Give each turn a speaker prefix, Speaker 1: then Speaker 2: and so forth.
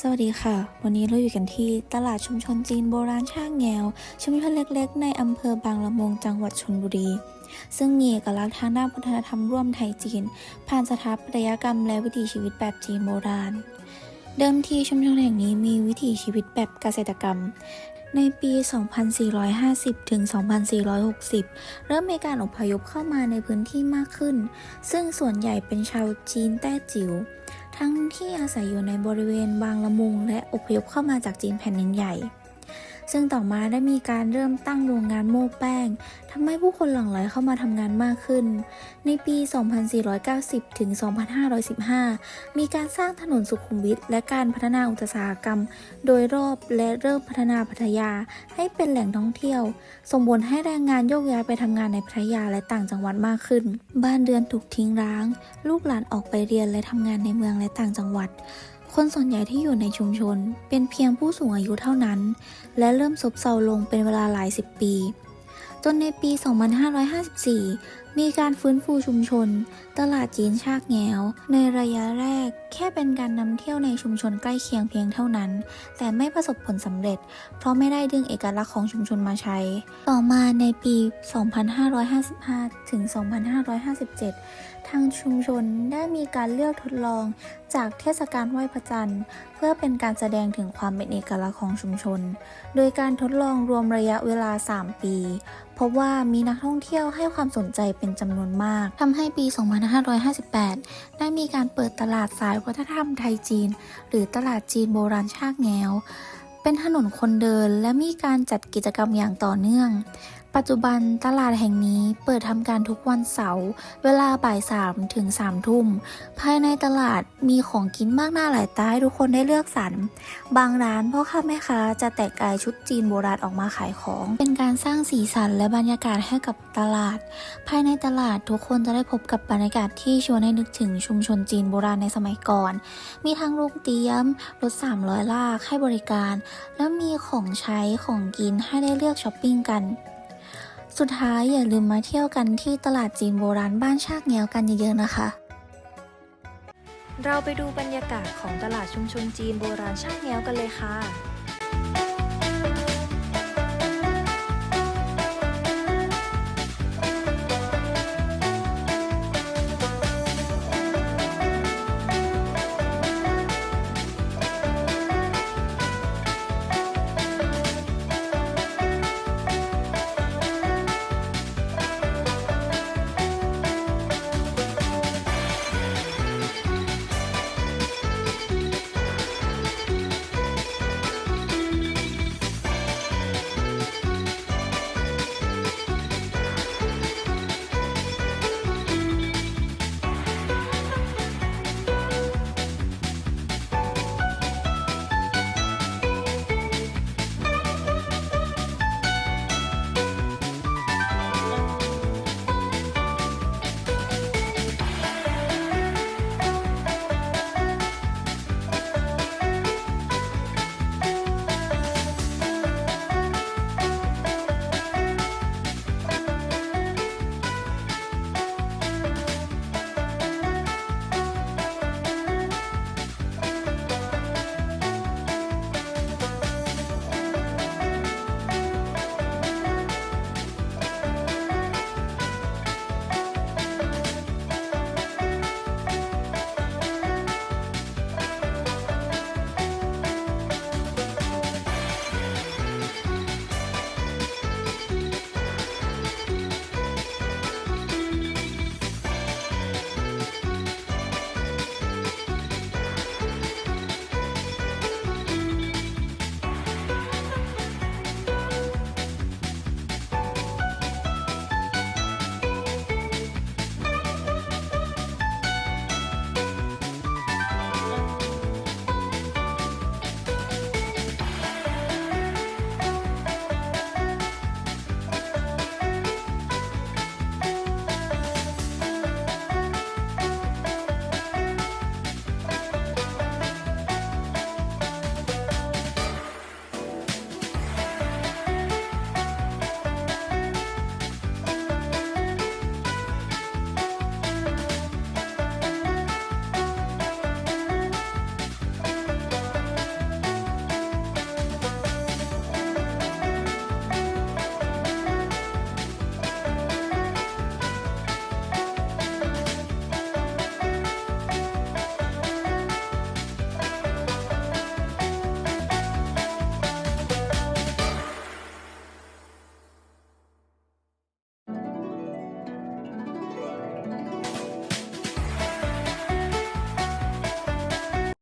Speaker 1: สวัสดีค่ะ วันนี้เราอยู่กันที่ตลาดชุมชนจีนโบราณช่างแงว ชุมชนเล็กๆ ในอำเภอบางละมุงจังหวัดชลบุรี ซึ่งมีเอกลักษณ์ทางด้านวัฒนธรรมร่วมไทยจีน ผ่านสถาปัตยกรรมและวิถีชีวิตแบบจีนโบราณ เดิมทีชุมชนแห่งนี้มีวิถีชีวิตแบบเกษตรกรรม ในปี 2450 ถึง 2460 เริ่มมีการอพยพเข้ามาในพื้นที่มากขึ้น ซึ่งส่วนใหญ่เป็นชาวจีนแต้จิ๋ว ทั้งที่อาศัยอยู่ในบริเวณบางละมุงและอพยพเข้ามาจากจีนแผ่นดินใหญ่ ซึ่งต่อมาได้มีการเริ่มตั้งโรงงานโม้แป้งทำให้ผู้คนหลั่งไหลเข้ามาทำงานมากขึ้น ในปี 2490 ถึง 2515 มีการสร้างถนนสุขุมวิทและการพัฒนาอุตสาหกรรม โดยรอบและเริ่มพัฒนาพัทยาให้เป็นแหล่งท่องเที่ยว ส่งผลให้แรงงานโยกย้ายไปทำงานในพัทยาและต่างจังหวัดมากขึ้น บ้านเรือนถูกทิ้งร้าง ลูกหลานออกไปเรียนและทำงานในเมืองและต่างจังหวัด คนส่วนใหญ่ที่อยู่ในชุมชน เป็นเพียงผู้สูงอายุเท่านั้น และเริ่มซบเซาลงเป็นเวลาหลายสิบปี จนในปี 2554 มีการฟื้นฟูชุมชน ตลาดจีนชากแงว ในระยะแรกแค่เป็นการนำเที่ยวในชุมชนใกล้เคียงเพียงเท่านั้น แต่ไม่ประสบผลสำเร็จ เพราะไม่ได้ดึงเอกลักษณ์ของชุมชนมาใช้ ต่อมาในปี 2555 ถึง 2557 ทางชุมชนได้มีการเลือกทดลองจากเทศกาลไหว้พระจันทร์ เพื่อเป็นการแสดงถึงความเป็นเอกลักษณ์ของชุมชน โดยการทดลองรวมระยะเวลา 3 ปีพบว่ามีนักท่องเที่ยวให้ความสนใจเป็นจำนวนมากทำให้ปี 2558 ได้มีการเปิดตลาดสายวัฒนธรรมไทยจีน หรือตลาดจีนโบราณชากแงวเป็นถนนคนเดินและมีการจัดกิจกรรมอย่างต่อเนื่อง ปัจจุบันตลาดแห่งนี้เปิดทำการทุกวันเสาร์เวลาบ่ายสามถึงสามทุ่ม ภายในตลาดมีของกินมากหน้าหลายตาให้ทุกคนได้เลือกสรร บางร้านพ่อค้าแม่ค้าจะแต่งกายชุดจีนโบราณออกมาขายของ เป็นการสร้างสีสันและบรรยากาศให้กับตลาด ภายในตลาดทุกคนจะได้พบกับบรรยากาศที่ชวนให้นึกถึงชุมชนจีนโบราณในสมัยก่อน มีทั้งโรงเตรียมรถ300ลากให้บริการ แล้วมีของใช้ของกินให้ได้เลือกช้อปปิ้งกัน สุดท้ายอย่าลืมมาเที่ยวกันที่ตลาดจีนโบราณบ้านชากแงวกันเยอะๆนะคะ
Speaker 2: เราไปดูบรรยากาศของตลาดชุมชนจีนโบราณชากแง้วกันเลยค่ะ